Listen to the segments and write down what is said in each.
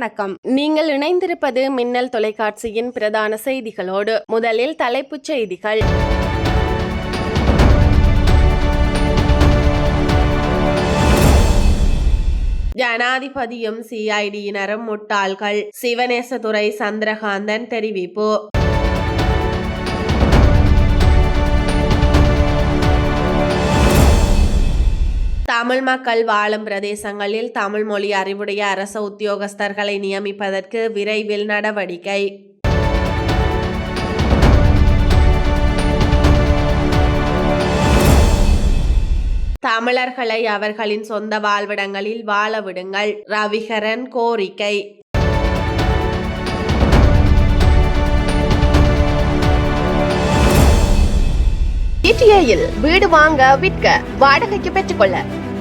வணக்கம். நீங்கள் இணைந்திருப்பது மின்னல் தொலைக்காட்சியின் பிரதான செய்திகளோடு முதலில் தலைப்புச் செய்திகள். ஜனாதிபதியும் சிஐடியினரும் முட்டாள்கள். சிவநேசதுரை சந்திரகாந்தன் தெரிவிப்பு. தமிழ் மக்கள் வாழும் பிரதேசங்களில் தமிழ் மொழி அறிவுடைய அரச உத்தியோகஸ்தர்களை நியமிப்பதற்கு விரைவில் நடவடிக்கை. தமிழர்களை அவர்களின் சொந்த வாழ்விடங்களில் வாழ விடுங்கள். ரவிகரன் கோரிக்கை. வீடு வாங்க விற்க வாடகைக்கு பெற்றுக்கொள்ள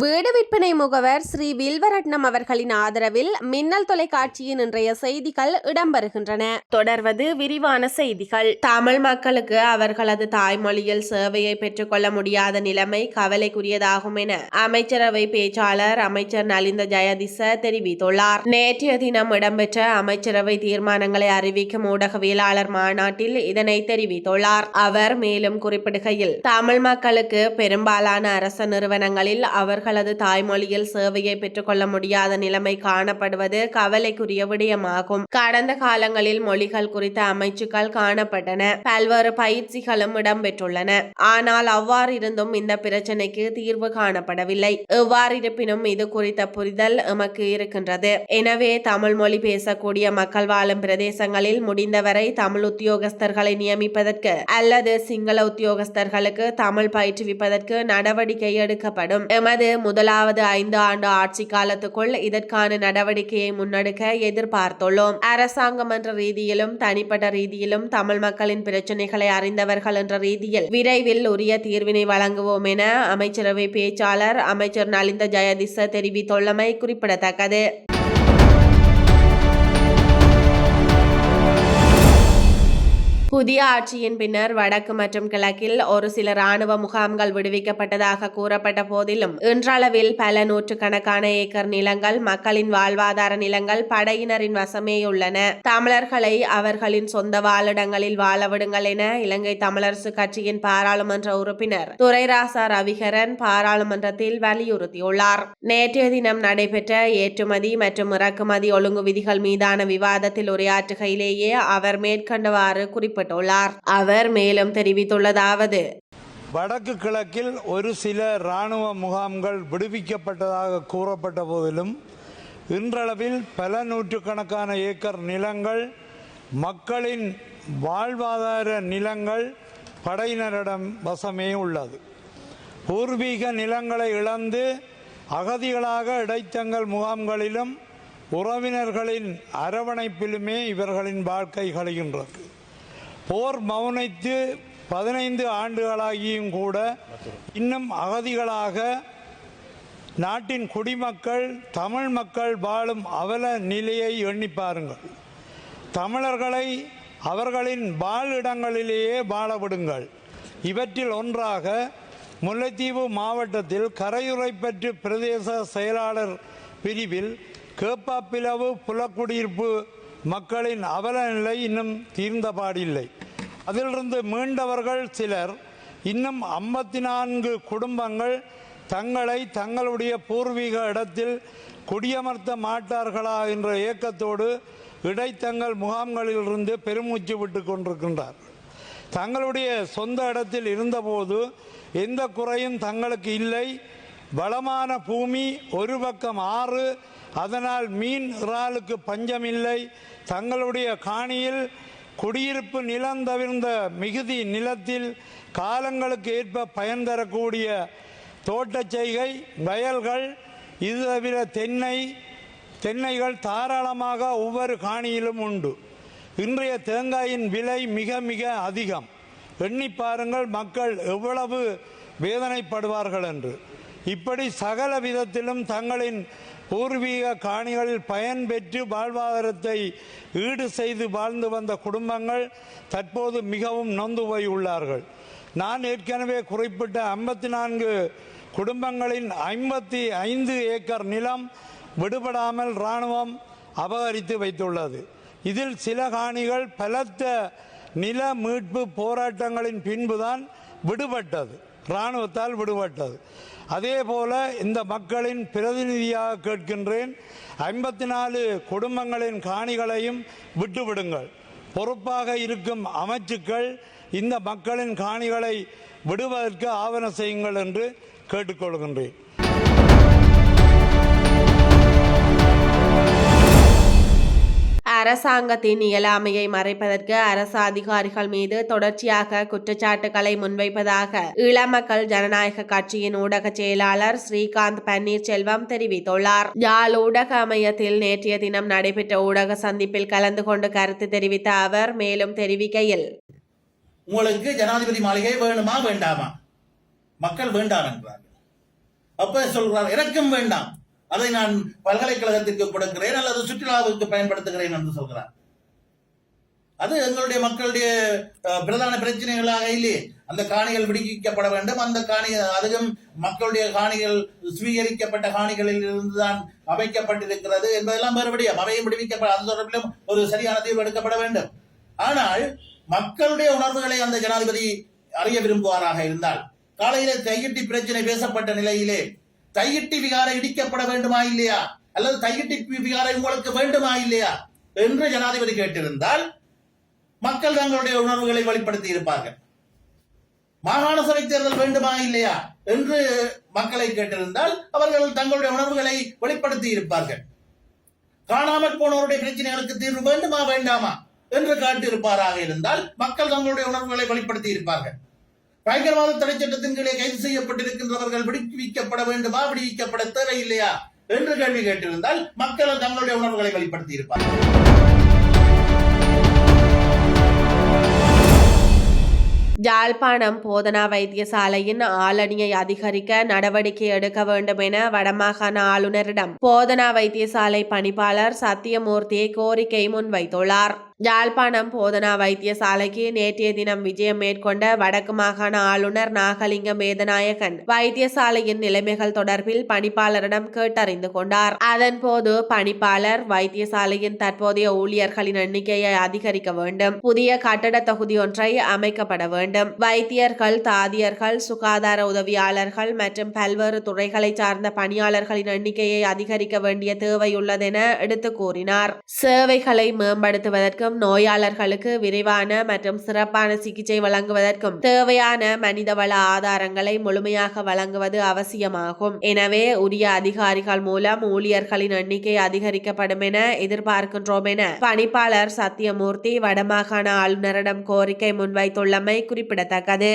வீடு விற்பனை முகவர் ஸ்ரீ வில்வரட்னம் அவர்களின் ஆதரவில் மின்னல் தொலைக்காட்சியின் இன்றைய செய்திகள் இடம்பெறுகின்றன. தொடர்வது விரிவான செய்திகள். தமிழ் மக்களுக்கு அவர்களது தாய்மொழியில் சேவையை பெற்றுக்கொள்ள முடியாத நிலைமை கவலைக்குரியதாகும் என அமைச்சரவை பேச்சாளர் அமைச்சர் நலிந்த ஜெயதிச தெரிவித்துள்ளார். நேற்றைய தினம் இடம்பெற்ற அமைச்சரவை தீர்மானங்களை அறிவிக்கும் ஊடகவியலாளர் மாநாட்டில் இதனை தெரிவித்துள்ளார். அவர் மேலும் குறிப்பிடுகையில் தமிழ் மக்களுக்கு பெரும்பாலான அரச நிறுவனங்களில் அவர்களது தாய்மொழியில் சேவையை பெற்றுக்கொள்ள முடியாத நிலைமை காணப்படுவது கவலைக்குரிய விடயமாகும். கடந்த காலங்களில் மொழிகள் குறித்த அமைச்சுக்கள் காணப்பட்டன. பல்வேறு பயிற்சிகளும் இடம்பெற்றுள்ளன. ஆனால் அவ்வாறு இருந்தும் இந்த பிரச்சனைக்கு தீர்வு காணப்படவில்லை. எவ்வாறு இருப்பினும் இது குறித்த புரிதல் எமக்கு இருக்கின்றது. எனவே தமிழ் மொழி பேசக்கூடிய மக்கள் வாழும் பிரதேசங்களில் முடிந்தவரை தமிழ் உத்தியோகஸ்தர்களை நியமிப்பதற்கு அல்லது சிங்கள உத்தியோகஸ்தர்களுக்கு தமிழ் பயிற்றுவிப்பதற்கு நடவடிக்கை எடுக்கப்படும். எமது முதலாவது ஐந்து ஆண்டு ஆட்சி காலத்துக்குள் இதற்கான நடவடிக்கையை முன்னெடுக்க எதிர்பார்த்துள்ளோம். அரசாங்கம் என்ற ரீதியிலும் தனிப்பட்ட ரீதியிலும் தமிழ் மக்களின் பிரச்சனைகளை அறிந்தவர்கள் என்ற ரீதியில் விரைவில் உரிய தீர்வினை வழங்குவோம் என அமைச்சரவை பேச்சாளர் அமைச்சர் நலிந்த ஜெயதிச தெரிவித்துள்ளமை குறிப்பிடத்தக்கது. புதிய ஆட்சியின் பின்னர் வடக்கு மற்றும் கிழக்கில் ஒரு சில ராணுவ முகாம்கள் விடுவிக்கப்பட்டதாக கூறப்பட்ட போதிலும் இன்றளவில் பல நூற்றுக்கணக்கான ஏக்கர் நிலங்கள் மக்களின் வாழ்வாதார நிலங்கள் படையினரின் வசமே உள்ளன. தமிழர்களை அவர்களின் சொந்த வாழிடங்களில் வாழவிடுங்கள் என இலங்கை தமிழரசு கட்சியின் பாராளுமன்ற உறுப்பினர் துரைராசா ரவிகரன் பாராளுமன்றத்தில் வலியுறுத்தியுள்ளார். நேற்றைய தினம் நடைபெற்ற ஏற்றுமதி மற்றும் இறக்குமதி ஒழுங்கு விதிகள் மீதான விவாதத்தில் உரையாற்றுகையிலேயே அவர் மேற்கண்டவாறு குறிப்பிட்டுள்ளார். அவர் மேலும் தெரிவித்துள்ளதாவது வடக்கு கிழக்கில் ஒரு சில இராணுவ முகாம்கள் விடுவிக்கப்பட்டதாக கூறப்பட்ட போதிலும் இன்றளவில் பல நூற்றுக்கணக்கான ஏக்கர் நிலங்கள் மக்களின் வாழ்வாதார நிலங்கள் படையினரிடம் வசமே உள்ளது. பூர்வீக நிலங்களை இழந்து அகதிகளாக இடைத்தங்கல் முகாம்களிலும் உறவினர்களின் அரவணைப்பிலுமே இவர்களின் வாழ்க்கை கழிகின்றது. போர் மௌனித்து பதினைந்து ஆண்டுகளாகியும் கூட இன்னும் அகதிகளாக நாட்டின் குடிமக்கள் தமிழ் மக்கள் வாழும் அவல நிலையை எண்ணி பாருங்கள். தமிழர்களை அவர்களின் வாழிடங்களிலேயே வாழவிடுங்கள். இவற்றில் ஒன்றாக முல்லைத்தீவு மாவட்டத்தில் கரையுறைப்பற்று பிரதேச செயலாளர் பிரிவில் கேப்பாப்பிலவு புலக்குடியிருப்பு மக்களின் அவல நிலை இன்னும் தீர்ந்தபாடில்லை. அதிலிருந்து மீண்டவர்கள் சிலர் இன்னும் ஐம்பத்தி நான்கு குடும்பங்கள் தங்களை தங்களுடைய பூர்வீக இடத்தில் குடியமர்த்த மாட்டார்களா என்ற ஏக்கத்தோடு இடைத்தங்கள் முகாம்களிலிருந்து பெருமூச்சு விட்டு கொண்டிருக்கின்றார். தங்களுடைய சொந்த இடத்தில் இருந்தபோது எந்த குறையும் தங்களுக்கு இல்லை. வளமான பூமி ஒரு பக்கம் ஆறு அதனால் மீன் இறாலுக்கு பஞ்சமில்லை. தங்களுடைய காணியில் குடியிருப்பு நிலம் தவிர்ந்த மிகுதி நிலத்தில் காலங்களுக்கு ஏற்ப பயன் தரக்கூடிய தோட்டச் செய்கை வயல்கள் இது தவிர தென்னை தென்னைகள் தாராளமாக ஒவ்வொரு காணியிலும் உண்டு. இன்றைய தேங்காயின் விலை மிக மிக அதிகம். எண்ணி பாருங்கள் மக்கள் எவ்வளவு வேதனைப்படுவார்கள் என்று. இப்படி சகல விதத்திலும் தங்களின் பூர்வீக காணிகளில் பயன் பெற்று வாழ்வாதாரத்தை ஈடு செய்து வாழ்ந்து வந்த குடும்பங்கள் தற்போது மிகவும் நொந்து போய் உள்ளார்கள். நான் ஏற்கனவே குறிப்பிட்ட ஐம்பத்தி நான்கு குடும்பங்களின் ஐம்பத்தி ஐந்து ஏக்கர் நிலம் விடுபடாமல் இராணுவம் அபகரித்து வைத்துள்ளது. இதில் சில காணிகள் பலத்த நில மீட்பு போராட்டங்களின் பின்புதான் விடுபட்டது. இராணுவத்தால் விடுபட்டது. அதே போல இந்த மக்களின் பிரதிநிதியாக கேட்கின்றேன் ஐம்பத்தி நாலு குடும்பங்களின் காணிகளையும் விட்டுவிடுங்கள். பொறுப்பாக இருக்கும் அமைச்சுக்கள் இந்த மக்களின் காணிகளை விடுவதற்கு ஆவண செய்யுங்கள் என்று கேட்டுக்கொள்கின்றேன். அரசாங்கத்தின் இயலாமையை மறைப்பதற்கு அரசு அதிகாரிகள் மீது தொடர்ச்சியாக குற்றச்சாட்டுகளை முன்வைப்பதாக இளமக்கள் ஜனநாயக கட்சியின் ஊடக செயலாளர் ஸ்ரீகாந்த் பன்னீர்செல்வம் தெரிவித்துள்ளார். யாழ் ஊடக அமையத்தில் நேற்றைய தினம் நடைபெற்ற ஊடக சந்திப்பில் கலந்து கொண்டு கருத்து தெரிவித்த அவர் மேலும் தெரிவிக்கையில் உங்களுக்கு ஜனாதிபதி மாளிகை வேணுமா வேண்டாமா? மக்கள் வேண்டாம் என்றார்கள். அப்ப சொல்கிறார் எனக்கும் வேண்டாம். அதை நான் பல்கலைக்கழகத்திற்கு கொடுக்கிறேன் அல்லது சுற்றுலாவுக்கு பயன்படுத்துகிறேன் என்று சொல்கிறார். அது எங்களுடைய மக்களுடைய பிரதான பிரச்சனைகளாக இல்லையே. அந்த காணிகள் விடுவிக்கப்பட வேண்டும். அந்த காணி அதுவும் மக்களுடைய காணிகள் சுவீகரிக்கப்பட்ட காணிகளில் இருந்துதான் அமைக்கப்பட்டிருக்கிறது என்பதெல்லாம் மறுபடியும் அவையும் விடுவிக்கப்பட அது தொடர்பிலும் ஒரு சரியான தீர்வு எடுக்கப்பட வேண்டும். ஆனால் மக்களுடைய உணர்வுகளை அந்த ஜனாதிபதி அறிய விரும்புவாராக இருந்தால் காலையிலே கையிட்டி பிரச்சனை பேசப்பட்ட நிலையிலே தையிட்டி விகாரை இடிக்கப்பட வேண்டுமா இல்லையா அல்லது தையிட்டி விகாரை உங்களுக்கு வேண்டுமா இல்லையா என்று ஜனாதிபதி கேட்டிருந்தால் மக்கள் தங்களுடைய உணர்வுகளை வெளிப்படுத்தி இருப்பார்கள் மாகாண சபை தேர்தல் வேண்டுமா இல்லையா என்று மக்களை கேட்டிருந்தால் அவர்கள் தங்களுடைய உணர்வுகளை வெளிப்படுத்தி இருப்பார்கள் காணாமல் போனவருடைய பிரச்சனைகளுக்கு தீர்வு வேண்டுமா வேண்டாமா என்று காட்டியிருப்பாராக இருந்தால் மக்கள் தங்களுடைய உணர்வுகளை வெளிப்படுத்தி இருப்பார்கள் பயங்கரவாத தடை சட்டத்தின் கீழே கைது செய்யப்பட்டிருக்கின்றவர்கள் விடுவிக்கப்பட வேண்டுமா விடுவிக்கப்பட தேவையில்லையா என்று கேள்வி கேட்டிருந்தால் மக்கள் தங்களுடைய உணர்வுகளை வெளிப்படுத்தி இருப்பார் யாழ்ப்பாணம் போதனா வைத்தியசாலையின் ஆளணியை அதிகரிக்க நடவடிக்கை எடுக்க வேண்டும் என வடமாகாண ஆளுநரிடம் போதனா வைத்தியசாலை பணிப்பாளர் சத்தியமூர்த்தியை கோரிக்கை முன்வைத்துள்ளார். யாழ்ப்பாணம் போதனா வைத்தியசாலைக்கு நேற்றைய தினம் விஜயம் மேற்கொண்ட வடக்கு மாகாண ஆளுநர் நாகலிங்கம் வேதநாயகன் வைத்தியசாலையின் நிலைமைகள் தொடர்பில் பணிப்பாளரிடம் கேட்டறிந்து கொண்டார். அதன்போது பணிப்பாளர் வைத்தியசாலையின் தற்போதைய ஊழியர்களின் எண்ணிக்கையை அதிகரிக்க வேண்டும். புதிய கட்டட தொகுதி ஒன்றை அமைக்கப்பட வேண்டும். வைத்தியர்கள் தாதியர்கள் சுகாதார உதவியாளர்கள் மற்றும் பல்வேறு துறைகளை சார்ந்த பணியாளர்களின் எண்ணிக்கையை அதிகரிக்க வேண்டிய தேவையுள்ளதென எடுத்து கூறினார். சேவைகளை மேம்படுத்துவதற்கு மேம்படுத்துவதற்கும் நோயாளர்களுக்கு விரைவான மற்றும் சிறப்பான சிகிச்சை வழங்குவதற்கும் தேவையான மனிதவள ஆதாரங்களை முழுமையாக வழங்குவது அவசியமாகும். எனவே உரிய அதிகாரிகள் மூலம் ஊழியர்களின் எண்ணிக்கை அதிகரிக்கப்படும் என எதிர்பார்க்கின்றோம் என பணிப்பாளர் சத்தியமூர்த்தி வடமாகாண ஆளுநரிடம் கோரிக்கை முன்வைத்துள்ளமை குறிப்பிடத்தக்கது.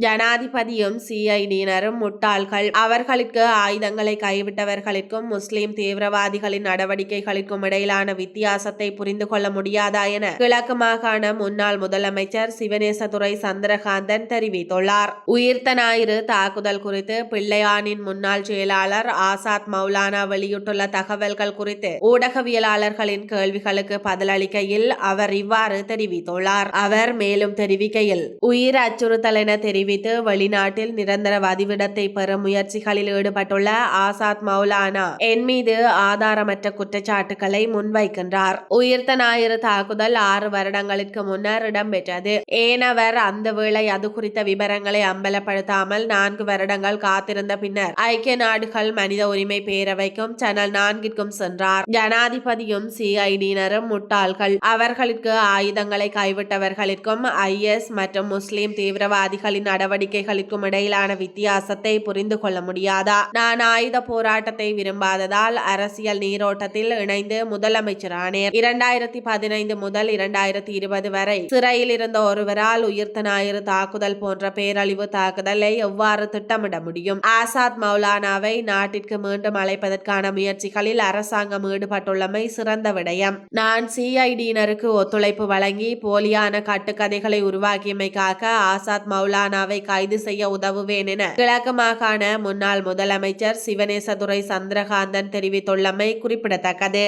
ஜனாதிபதியும் சிஐடியினரும் முட்டாள்கள். அவர்களுக்கு ஆயுதங்களை கைவிட்டவர்களுக்கும் முஸ்லிம் தீவிரவாதிகளின் நடவடிக்கைகளுக்கும் இடையிலான வித்தியாசத்தை புரிந்து கொள்ள முடியாதா என கிழக்கு மாகாண முன்னாள் முதலமைச்சர் சிவநேசதுரை சந்திரகாந்தன் தெரிவித்துள்ளார். உயிர்த்த ஞாயிறு தாக்குதல் குறித்து பிள்ளையானின் முன்னாள் செயலாளர் ஆசாத் மௌலானா வெளியிட்டுள்ள தகவல்கள் குறித்து ஊடகவியலாளர்களின் கேள்விகளுக்கு பதிலளிக்கையில் அவர் இவ்வாறு தெரிவித்துள்ளார். அவர் மேலும் தெரிவிக்கையில் உயிர் அச்சுறுத்தல் என தெரிவித்து வெளிநாட்டில் நிரந்தர வதிவிடத்தை பெறும் முயற்சிகளில் ஈடுபட்டுள்ள ஆசாத் மௌலானா என் மீது ஆதாரமற்ற குற்றச்சாட்டுகளை முன்வைக்கின்றார். உயிர்த்த ஞாயிறு தாக்குதல் ஆறு வருடங்களுக்கு முன்னர் இடம்பெற்றது. ஏனவர் அந்த வேளை அது குறித்த விவரங்களை அம்பலப்படுத்தாமல் நான்கு வருடங்கள் காத்திருந்த பின்னர் ஐக்கிய நாடுகள் மனித உரிமை பேரவைக்கும் சேனல் நான்கிற்கும் சென்றார். ஜனாதிபதியும் சிஐடியினரும் முட்டாள்கள். அவர்களுக்கு ஆயுதங்களை கைவிட்டவர்களுக்கும் ஐஎஸ் மற்றும் முஸ்லிம் தீவிரவாதிகளின் நடவடிக்கைகளுக்கும் இடையிலான வித்தியாசத்தை புரிந்து கொள்ள முடியாதா? நான் ஆயுத போராட்டத்தை விரும்பாததால் அரசியல் நீரோட்டத்தில் இணைந்து முதலமைச்சரானேன் இரண்டாயிரத்தி பதினைந்து முதல் இரண்டாயிரத்தி இருபது வரை சிறையில் இருந்த ஒருவரால் உயிர்த்த ஞாயிறு தாக்குதல் போன்ற பேரழிவு தாக்குதலை எவ்வாறு திட்டமிட முடியும்? ஆசாத் மௌலானாவை நாட்டிற்கு மீண்டும் அழைப்பதற்கான முயற்சிகளில் அரசாங்கம் ஈடுபட்டுள்ளமை சிறந்த விடயம். நான் சிஐடியினருக்கு ஒத்துழைப்பு வழங்கி போலியான கட்டுக்கதைகளை உருவாக்கியமைக்காக ஆசாத் மௌலானா மௌலானாவை கைது செய்ய உதவுவேன் என கிழக்கு மாகாண முன்னாள் முதலமைச்சர் சிவனேசதுரை சந்திரகாந்தன் தெரிவித்துள்ளமை குறிப்பிடத்தக்கது.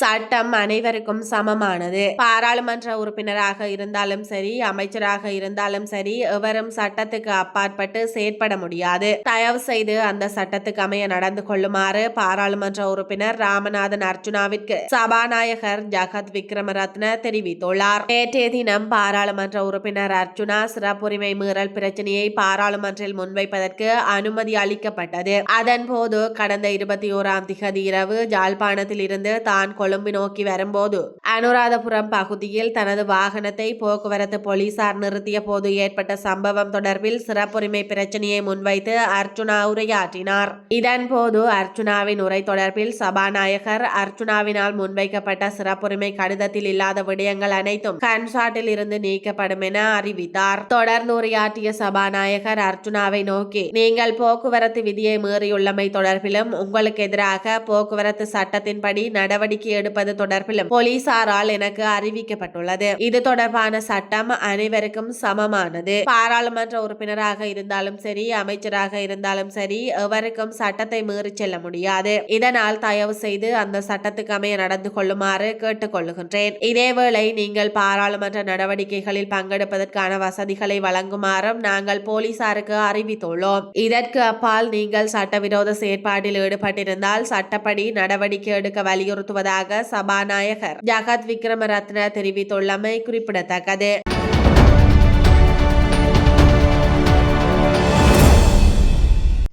சட்டம் அனைவருக்கும் சமமானது. பாராளுமன்ற உறுப்பினராக இருந்தாலும் சரி அமைச்சராக இருந்தாலும் சரி எவரும் சட்டத்துக்கு அப்பாற்பட்டு செயற்பட முடியாது. தயவு செய்து அந்த சட்டத்துக்கு அமைய நடந்து கொள்ளுமாறு பாராளுமன்ற உறுப்பினர் ராமநாதன் அர்ஜுனாவிற்கு சபாநாயகர் ஜகத் விக்ரமரத்ன தெரிவித்துள்ளார். நேற்றைய தினம் பாராளுமன்ற உறுப்பினர் அர்ச்சுனா சிறப்புரிமை மீறல் பிரச்சனையை பாராளுமன்றில் முன்வைப்பதற்கு அனுமதி அளிக்கப்பட்டது. அதன்போது கடந்த இருபத்தி ஓராம் திகதி இரவு ஜாழ்ப்பாணத்தில் இருந்து தான் கொழும்பு நோக்கி வரும்போது அனுராதபுரம் பகுதியில் தனது வாகனத்தை போக்குவரத்து போலீசார் நிறுத்திய போது ஏற்பட்ட சம்பவம் தொடர்பில் சிறப்புரிமை பிரச்சனையை முன்வைத்து அர்ச்சுனா உரையாற்றினார் இதன்போது அர்ச்சுனாவின் உரை தொடர்பில் சபாநாயகர் அர்ச்சுனாவினால் முன்வைக்கப்பட்ட சிறப்புரிமை கடிதத்தில் இல்லாத விடயங்கள் அனைத்தும் கன்சாட்டில் இருந்து நீக்கப்படும் என அறிவித்தார் தொடர்ந்து உரையாற்றிய சபாநாயகர் அர்ச்சுனாவை நோக்கி நீங்கள் போக்குவரத்து விதியை மீறியுள்ளமை தொடர்பிலும் உங்களுக்கு எதிராக போக்குவரத்து சட்டத்தின்படி நடவடிக்கை எடுப்பது தொடர்பிலும் போலீசாரால் எனக்கு அறிவிக்கப்பட்டுள்ளது. இது தொடர்பான சட்டம் அனைவருக்கும் சமமானது. பாராளுமன்ற உறுப்பினராக இருந்தாலும் சரி அமைச்சராக இருந்தாலும் சரி எவருக்கும் சட்டத்தை மீறி செல்ல முடியாது. இதனால் தயவு செய்து அந்த சட்டத்துக்கு அமைய நடந்து கொள்ளுமாறு கேட்டுக்கொள்ளுகின்றேன் இதேவேளை நீங்கள் பாராளுமன்ற நடவடிக்கைகளில் பங்கெடுப்பதற்கான வசதிகளை வழங்குமாறும் நாங்கள் போலீசாருக்கு அறிவித்துள்ளோம். இதற்கு அப்பால் நீங்கள் சட்டவிரோத செயற்பாட்டில் ஈடுபட்டிருந்தால் சட்டப்படி நடவடிக்கை எடுக்க வலியுறுத்துவதாக சபாநாயகர் ஜகத் விக்ரமரத்ன தெரிவித்துள்ளமை குறிப்பிடத்தக்கது.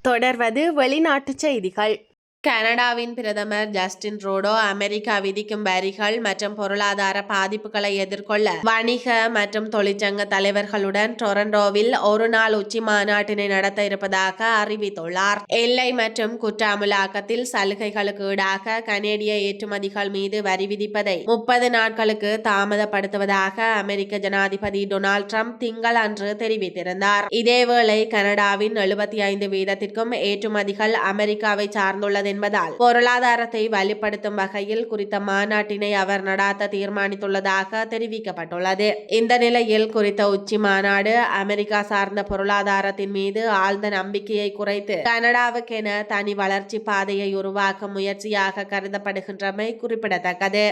தொடர்வது வெளிநாட்டுச் செய்திகள். கனடாவின் பிரதமர் ஜஸ்டின் ட்ரூடோ அமெரிக்கா விதிக்கும் வரிகள் மற்றும் பொருளாதார பாதிப்புகளை எதிர்கொள்ள வணிக மற்றும் தொழிற்சங்க தலைவர்களுடன் டொரண்டோவில் ஒரு நாள் உச்சி மாநாட்டினை நடத்த இருப்பதாக அறிவித்துள்ளார். எல்லை மற்றும் குற்ற அமலாக்கத்தில் சலுகைகளுக்கு ஈடாக கனேடிய ஏற்றுமதிகள் மீது வரி விதிப்பதை முப்பது நாட்களுக்கு தாமதப்படுத்துவதாக அமெரிக்க ஜனாதிபதி டொனால்ட் ட்ரம்ப் திங்கள் அன்று தெரிவித்திருந்தார். இதேவேளை கனடாவின் எழுபத்தி ஐந்து வீதத்திற்கும் ஏற்றுமதிகள் அமெரிக்காவை சார்ந்துள்ளது என்பதால் பொருளாதாரத்தை வலுப்படுத்தும் வகையில் குறித்த மாநாட்டினை அவர் நடாத்த தீர்மானித்துள்ளதாக தெரிவிக்கப்பட்டுள்ளது. இந்த நிலையில் குறித்த உச்சி மாநாடு அமெரிக்கா சார்ந்த பொருளாதாரத்தின் மீது ஆழ்ந்த நம்பிக்கையை குறைத்து கனடாவுக்கென தனி வளர்ச்சி பாதையை உருவாக்கும் முயற்சியாக கருதப்படுகின்றமை குறிப்பிடத்தக்கது.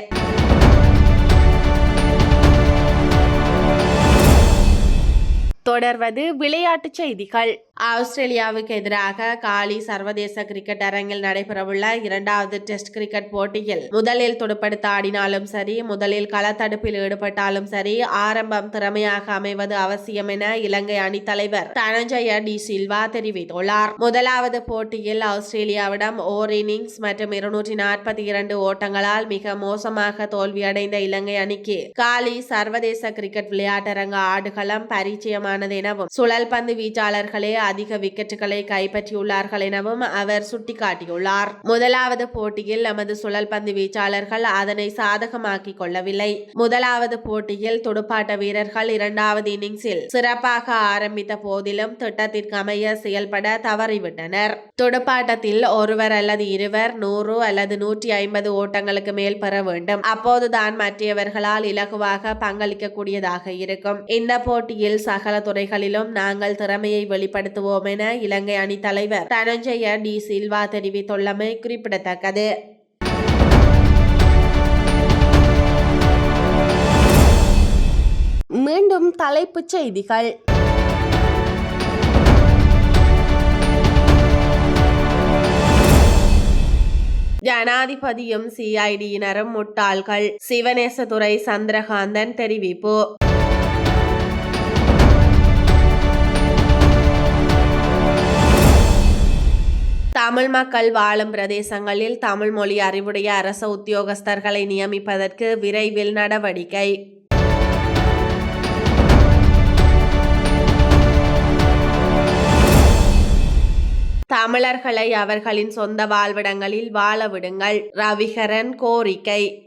தொடர்வது விளையாட்டுச் செய்திகள். ஆஸ்திரேலியாவுக்கு எதிராக காலி சர்வதேச கிரிக்கெட் அரங்கில் நடைபெறவுள்ள இரண்டாவது டெஸ்ட் கிரிக்கெட் போட்டியில் முதலில் துடுப்படுத்த ஆடினாலும் சரி முதலில் களத்தடுப்பில் ஈடுபட்டாலும் சரி ஆரம்பம் திறமையாக அமைவது அவசியம் என இலங்கை அணித் தலைவர் தனஞ்சய டி சில்வா தெரிவித்துள்ளார். முதலாவது போட்டியில் ஆஸ்திரேலியாவிடம் ஓர் இன்னிங்ஸ் மற்றும் இருநூற்றி நாற்பத்தி இரண்டு ஓட்டங்களால் மிக மோசமாக தோல்வியடைந்த இலங்கை அணிக்கு காலி சர்வதேச கிரிக்கெட் விளையாட்டரங்க ஆடுகளம் பரிச்சயமானது எனவும் சுழல் பந்து வீச்சாளர்களே அதிக விக்கெட்டுகளை கைப்பற்றியுள்ளார்கள் எனவும் அவர் சுட்டிக்காட்டியுள்ளார். முதலாவது போட்டியில் நமது சுழல் பந்து வீச்சாளர்கள் அதனை சாதகமாக்கிக் கொள்ளவில்லை. முதலாவது போட்டியில் துடுப்பாட்ட வீரர்கள் இரண்டாவது இன்னிங்ஸில் சிறப்பாக ஆரம்பித்த போதிலும் திட்டத்திற்கு அமைய செயல்பட தவறிவிட்டனர். துடுப்பாட்டத்தில் ஒருவர் அல்லது இருவர் நூறு அல்லது நூற்றி ஐம்பது ஓட்டங்களுக்கு மேல் பெற வேண்டும். அப்போதுதான் மற்றவர்களால் இலகுவாக பங்களிக்கக்கூடியதாக இருக்கும். இந்த போட்டியில் சகல துறைகளிலும் நாங்கள் திறமையை வெளிப்படுத்த வெளிப்படுத்துவோம் என இலங்கை அணி தலைவர் தனஞ்சய டி. சில்வா தெரிவித்துள்ளமை குறிப்பிடத்தக்கது. மீண்டும் தலைப்புச் செய்திகள். ஜனாதிபதியும் சிஐடியினரும் முட்டாள்கள். சிவனேசதுரை சந்திரகாந்தன் தெரிவிப்பு. தமிழ் மக்கள் வாழும் பிரதேசங்களில் தமிழ் மொழி அறிவுடைய அரச உத்தியோகஸ்தர்களை நியமிப்பதற்கு விரைவில் நடவடிக்கை. தமிழர்களை அவர்களின் சொந்த வாழ்விடங்களில் வாழ விடுங்கள். ரவிகரன் கோரிக்கை.